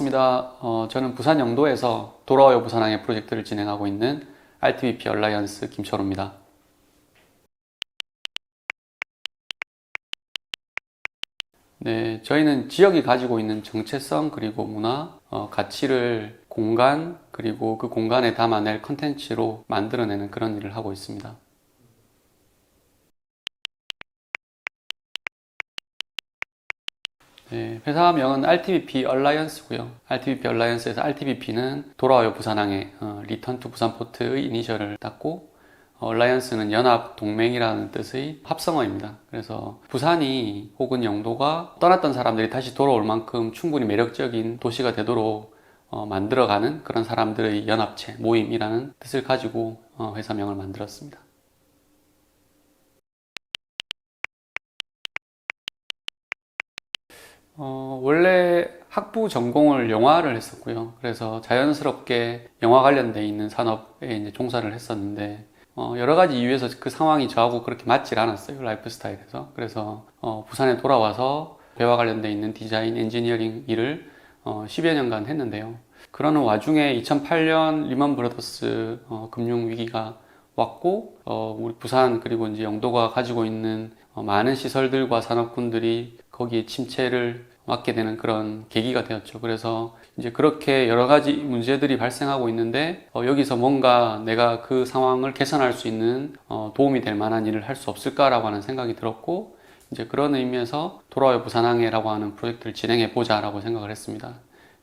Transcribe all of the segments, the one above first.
반갑습니다. 어, 저는 부산 영도에서 돌아와요 부산항해 프로젝트를 진행하고 있는 RTBP 얼라이언스 김철호입니다. 네, 저희는 지역이 가지고 있는 정체성 그리고 문화, 어, 가치를 공간 그리고 그 공간에 담아낼 컨텐츠로 만들어내는 그런 일을 하고 있습니다. 네, 회사명은 RTBP 얼라이언스고요. RTBP 얼라이언스에서 RTBP는 돌아와요 부산항에 어, 리턴 투 부산포트의 이니셜을 땄고 얼라이언스는 연합 동맹이라는 뜻의 합성어입니다. 그래서 부산이 혹은 영도가 떠났던 사람들이 다시 돌아올 만큼 충분히 매력적인 도시가 되도록 어, 만들어가는 그런 사람들의 연합체 모임이라는 뜻을 가지고 어, 회사명을 만들었습니다. 어, 원래 학부 전공을 영화를 했었고요. 그래서 자연스럽게 영화 관련돼 있는 산업에 이제 종사를 했었는데 어, 여러 가지 이유에서 그 상황이 저하고 그렇게 맞질 않았어요. 라이프 스타일에서. 그래서 어, 부산에 돌아와서 배와 관련돼 있는 디자인 엔지니어링 일을 어, 10여 년간 했는데요. 그러는 와중에 2008년 리먼 브라더스 어, 금융 위기가 왔고 어, 우리 부산 그리고 이제 영도가 가지고 있는 어, 많은 시설들과 산업군들이 거기에 침체를 맞게 되는 그런 계기가 되었죠. 그래서 이제 그렇게 여러 가지 문제들이 발생하고 있는데 어, 여기서 뭔가 내가 그 상황을 개선할 수 있는 어, 도움이 될 만한 일을 할 수 없을까라고 하는 생각이 들었고 이제 그런 의미에서 돌아와요 부산항해라고 하는 프로젝트를 진행해 보자라고 생각을 했습니다.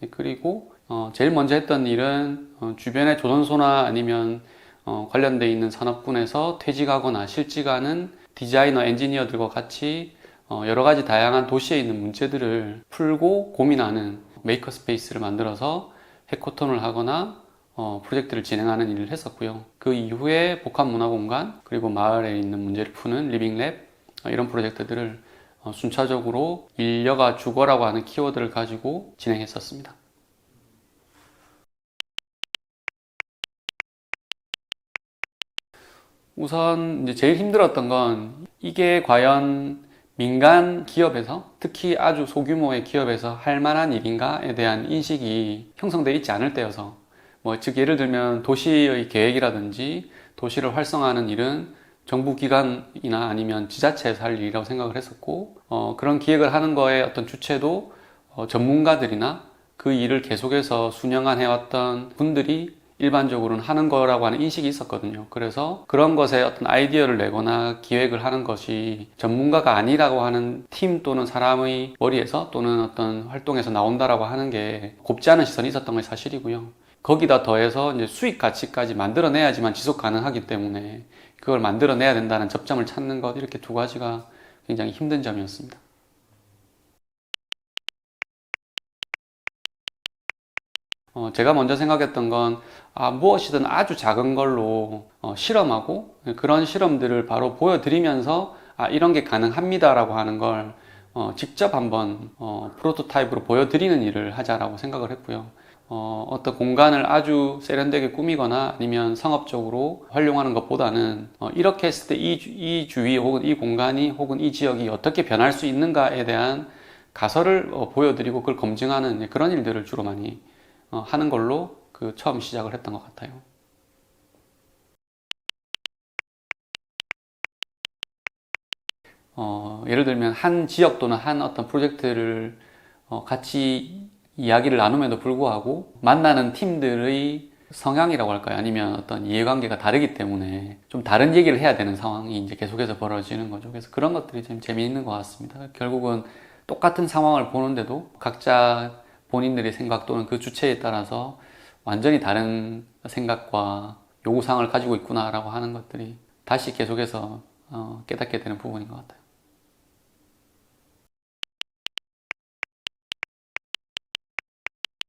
네, 그리고 어, 제일 먼저 했던 일은 어, 주변의 조선소나 아니면 어, 관련돼 있는 산업군에서 퇴직하거나 실직하는 디자이너, 엔지니어들과 같이 어, 여러 가지 다양한 도시에 있는 문제들을 풀고 고민하는 메이커 스페이스를 만들어서 해코톤을 하거나 어, 프로젝트를 진행하는 일을 했었고요. 그 이후에 복합 문화 공간 그리고 마을에 있는 문제를 푸는 리빙랩 어, 이런 프로젝트들을 어, 순차적으로 인려가 주거라고 하는 키워드를 가지고 진행했었습니다. 우선 이제 제일 힘들었던 건 이게 과연 민간 기업에서 특히 아주 소규모의 기업에서 할 만한 일인가에 대한 인식이 형성되어 있지 않을 때여서 뭐 즉 예를 들면 도시의 계획이라든지 도시를 활성화하는 일은 정부 기관이나 아니면 지자체에서 할 일이라고 생각을 했었고 어, 그런 기획을 하는 거에 어떤 주체도 어, 전문가들이나 그 일을 계속해서 수년간 해왔던 분들이 일반적으로는 하는 거라고 하는 인식이 있었거든요. 그래서 그런 것에 어떤 아이디어를 내거나 기획을 하는 것이 전문가가 아니라고 하는 팀 또는 사람의 머리에서 또는 어떤 활동에서 나온다라고 하는 게 곱지 않은 시선이 있었던 게 사실이고요. 거기다 더해서 이제 수익 가치까지 만들어내야지만 지속 가능하기 때문에 그걸 만들어내야 된다는 접점을 찾는 것 이렇게 두 가지가 굉장히 힘든 점이었습니다. 어, 제가 먼저 생각했던 건 아, 무엇이든 아주 작은 걸로 어, 실험하고 그런 실험들을 바로 보여드리면서 아, 이런 게 가능합니다라고 하는 걸 어, 직접 한번 어, 프로토타입으로 보여드리는 일을 하자라고 생각을 했고요. 어, 어떤 공간을 아주 세련되게 꾸미거나 아니면 상업적으로 활용하는 것보다는 어, 이렇게 했을 때 이 이 주위 혹은 이 공간이 혹은 이 지역이 어떻게 변할 수 있는가에 대한 가설을 어, 보여드리고 그걸 검증하는 그런 일들을 주로 많이 어, 하는 걸로 그 처음 시작을 했던 것 같아요. 어, 예를 들면 한 지역 또는 한 어떤 프로젝트를 어, 같이 이야기를 나눔에도 불구하고 만나는 팀들의 성향이라고 할까요? 아니면 어떤 이해관계가 다르기 때문에 좀 다른 얘기를 해야 되는 상황이 이제 계속해서 벌어지는 거죠. 그래서 그런 것들이 좀 재미있는 것 같습니다. 결국은 똑같은 상황을 보는데도 각자 본인들의 생각 또는 그 주체에 따라서 완전히 다른 생각과 요구사항을 가지고 있구나라고 하는 것들이 다시 계속해서 어, 깨닫게 되는 부분인 것 같아요.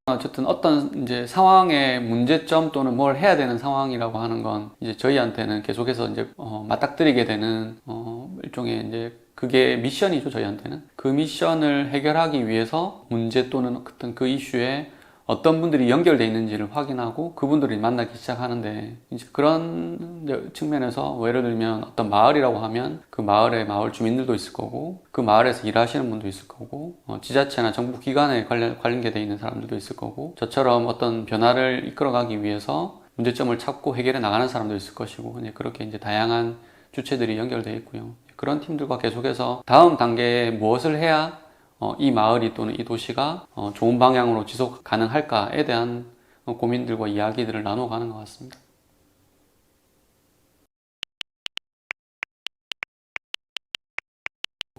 어쨌든 어떤 이제 상황의 문제점 또는 뭘 해야 되는 상황이라고 하는 건 이제 저희한테는 계속해서 이제 어, 맞닥뜨리게 되는 어, 일종의 이제 그게 미션이죠 저희한테는 그 미션을 해결하기 위해서 문제 또는 어떤 그 이슈에 어떤 분들이 연결돼 있는지를 확인하고 그분들이 만나기 시작하는데 이제 그런 측면에서 뭐 예를 들면 어떤 마을이라고 하면 그 마을에 마을 주민들도 있을 거고 그 마을에서 일하시는 분도 있을 거고 어, 지자체나 정부 기관에 관련 관련돼 있는 사람들도 있을 거고 저처럼 어떤 변화를 이끌어가기 위해서 문제점을 찾고 해결해 나가는 사람도 있을 것이고 이제 그렇게 이제 다양한 주체들이 연결되어 있고요. 그런 팀들과 계속해서 다음 단계에 무엇을 해야 어, 이 마을이 또는 이 도시가 어, 좋은 방향으로 지속 가능할까에 대한 어, 고민들과 이야기들을 나눠가는 것 같습니다.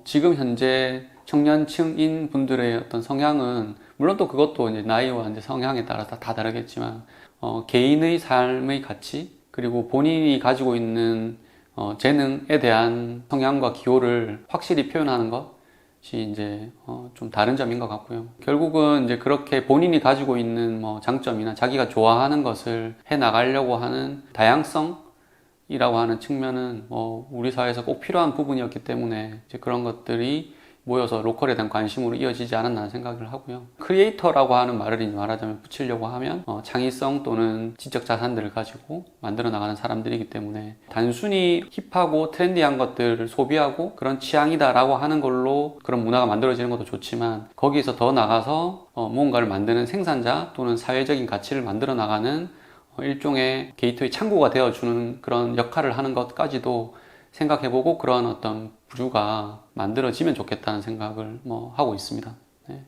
지금 현재 청년층인 분들의 어떤 성향은 물론 또 그것도 이제 나이와 이제 성향에 따라서 다 다르겠지만 어, 개인의 삶의 가치 그리고 본인이 가지고 있는 어, 재능에 대한 성향과 기호를 확실히 표현하는 것이 이제 어, 좀 다른 점인 것 같고요. 결국은 이제 그렇게 본인이 가지고 있는 뭐 장점이나 자기가 좋아하는 것을 해 나가려고 하는 다양성이라고 하는 측면은 뭐 우리 사회에서 꼭 필요한 부분이었기 때문에 이제 그런 것들이 모여서 로컬에 대한 관심으로 이어지지 않았나 생각을 하고요. 크리에이터라고 하는 말을 말하자면 붙이려고 하면 어, 창의성 또는 지적 자산들을 가지고 만들어 나가는 사람들이기 때문에 단순히 힙하고 트렌디한 것들을 소비하고 그런 취향이다라고 하는 걸로 그런 문화가 만들어지는 것도 좋지만 거기서 더 나가서 어, 무언가를 만드는 생산자 또는 사회적인 가치를 만들어 나가는 어, 일종의 게이트의 창구가 되어주는 그런 역할을 하는 것까지도 생각해보고 그런 어떤 부류가 만들어지면 좋겠다는 생각을 뭐 하고 있습니다. 네.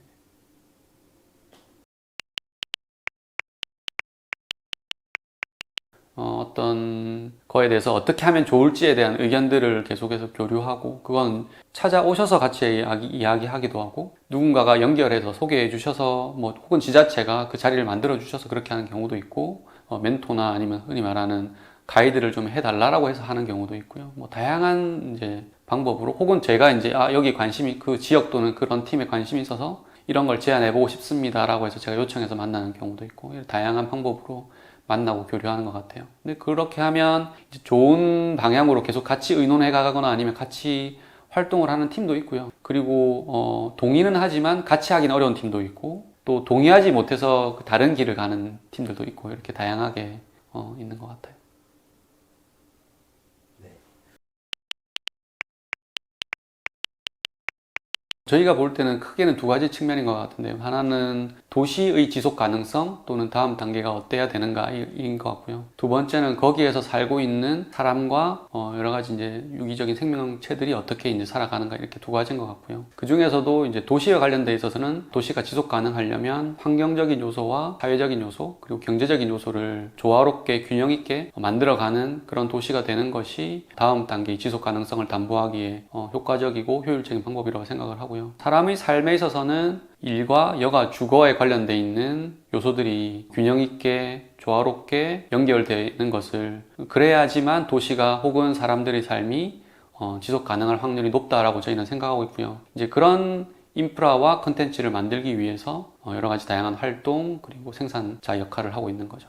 어, 떤 거에 대해서 어떻게 하면 좋을지에 대한 의견들을 계속해서 교류하고 그건 찾아오셔서 같이 이야기, 이야기 하기도 하고 누군가가 연결해서 소개해 주셔서 뭐 혹은 지자체가 그 자리를 만들어 주셔서 그렇게 하는 경우도 있고 어, 멘토나 아니면 흔히 말하는 가이드를 좀 해달라고 해서 하는 경우도 있고요. 뭐 다양한 이제 방법으로 혹은 제가 이제 아 여기 관심이 그 지역 또는 그런 팀에 관심이 있어서 이런 걸 제안해 보고 싶습니다 라고 해서 제가 요청해서 만나는 경우도 있고 다양한 방법으로 만나고 교류하는 것 같아요. 근데 그렇게 하면 좋은 방향으로 계속 같이 의논해 가거나 아니면 같이 활동을 하는 팀도 있고요. 그리고 어, 동의는 하지만 같이 하기는 어려운 팀도 있고 또 동의하지 못해서 다른 길을 가는 팀들도 있고 이렇게 다양하게 어, 있는 것 같아요. 저희가 볼 때는 크게는 두 가지 측면인 것 같은데요. 하나는 도시의 지속 가능성 또는 다음 단계가 어때야 되는가인 것 같고요. 두 번째는 거기에서 살고 있는 사람과 어 여러 가지 이제 유기적인 생명체들이 어떻게 이제 살아가는가 이렇게 두 가지인 것 같고요. 그 중에서도 이제 도시와 관련돼 있어서는 도시가 지속 가능하려면 환경적인 요소와 사회적인 요소 그리고 경제적인 요소를 조화롭게 균형 있게 만들어가는 그런 도시가 되는 것이 다음 단계의 지속 가능성을 담보하기에 어 효과적이고 효율적인 방법이라고 생각을 하고 요. 거고요. 사람의 삶에 있어서는 일과 여가 주거에 관련돼 있는 요소들이 균형 있게 조화롭게 연결되는 것을 그래야지만 도시가 혹은 사람들의 삶이 어, 지속 가능할 확률이 높다라고 저희는 생각하고 있고요. 이제 그런 인프라와 컨텐츠를 만들기 위해서 어, 여러 가지 다양한 활동 그리고 생산자 역할을 하고 있는 거죠.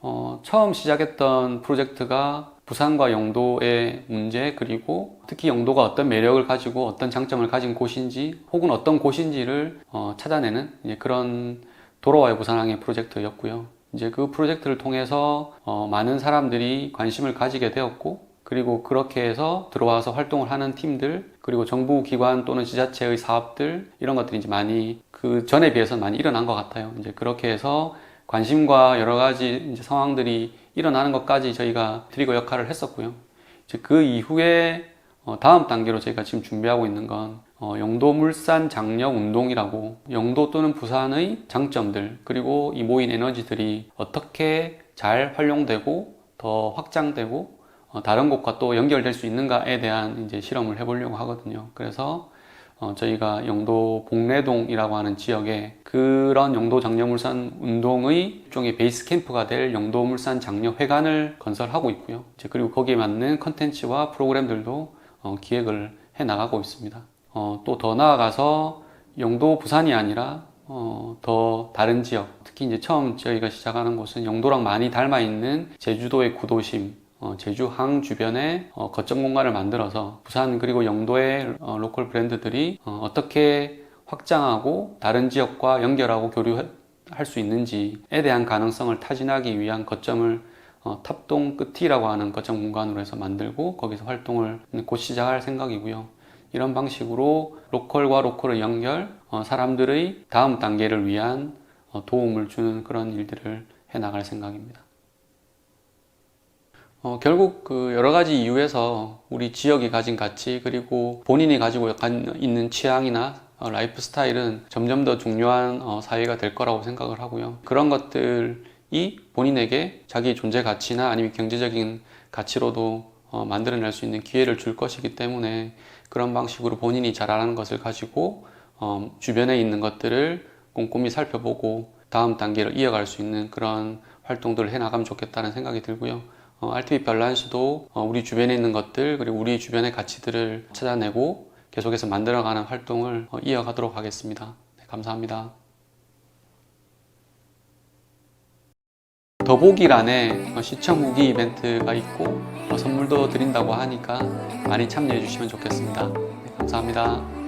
어, 처음 시작했던 프로젝트가 부산과 영도의 문제 그리고 특히 영도가 어떤 매력을 가지고 어떤 장점을 가진 곳인지 혹은 어떤 곳인지를 어, 찾아내는 그런 돌아와요 부산항의 프로젝트였고요. 이제 그 프로젝트를 통해서 어, 많은 사람들이 관심을 가지게 되었고 그리고 그렇게 해서 들어와서 활동을 하는 팀들 그리고 정부 기관 또는 지자체의 사업들 이런 것들이 이제 많이 그 전에 비해서 많이 일어난 것 같아요. 이제 그렇게 해서 관심과 여러 가지 상황들이 일어나는 것까지 저희가 트리거 역할을 했었고요. 이제 그 이후에 어, 다음 단계로 저희가 지금 준비하고 있는 건 어, 영도 물산 장력 운동이라고 영도 또는 부산의 장점들 그리고 이 모인 에너지들이 어떻게 잘 활용되고 더 확장되고 어, 다른 곳과 또 연결될 수 있는가에 대한 이제 실험을 해보려고 하거든요. 그래서 어, 저희가 영도 복내동이라고 하는 지역에 그런 영도 장려물산 운동의 일종의 베이스 캠프가 될 영도물산 장려회관을 건설하고 있고요. 그리고 거기에 맞는 컨텐츠와 프로그램들도 어, 기획을 해 나가고 있습니다. 어, 또 더 나아가서 영도 부산이 아니라 어, 더 다른 지역, 특히 이제 처음 저희가 시작하는 곳은 영도랑 많이 닮아 있는 제주도의 구도심, 어, 제주 항 주변에 어, 거점 공간을 만들어서 부산 그리고 영도의 어, 로컬 브랜드들이 어, 떻게 확장하고 다른 지역과 연결하고 교류할 수 있는지에 대한 가능성을 타진하기 위한 거점을 어, 탑동 끝이라고 하는 거점 공간으로 해서 만들고 거기서 활동을 곧 시작할 생각이고요. 이런 방식으로 로컬과 로컬의 연결, 어, 사람들의 다음 단계를 위한 어, 도움을 주는 그런 일들을 해 나갈 생각입니다. 어, 결국 그 여러 가지 이유에서 우리 지역이 가진 가치 그리고 본인이 가지고 있는 취향이나 어, 라이프 스타일은 점점 더 중요한 어, 사회가 될 거라고 생각을 하고요. 그런 것들이 본인에게 자기 존재 가치나 아니면 경제적인 가치로도 어, 만들어낼 수 있는 기회를 줄 것이기 때문에 그런 방식으로 본인이 잘하는 것을 가지고 어, 주변에 있는 것들을 꼼꼼히 살펴보고 다음 단계를 이어갈 수 있는 그런 활동들을 해나가면 좋겠다는 생각이 들고요. 어, RTV 밸런스도 어, 우리 주변에 있는 것들 그리고 우리 주변의 가치들을 찾아내고 계속해서 만들어가는 활동을 어, 이어가도록 하겠습니다. 네, 감사합니다. 더보기란에 어, 시청 후기 이벤트가 있고 어, 선물도 드린다고 하니까 많이 참여해 주시면 좋겠습니다. 네, 감사합니다.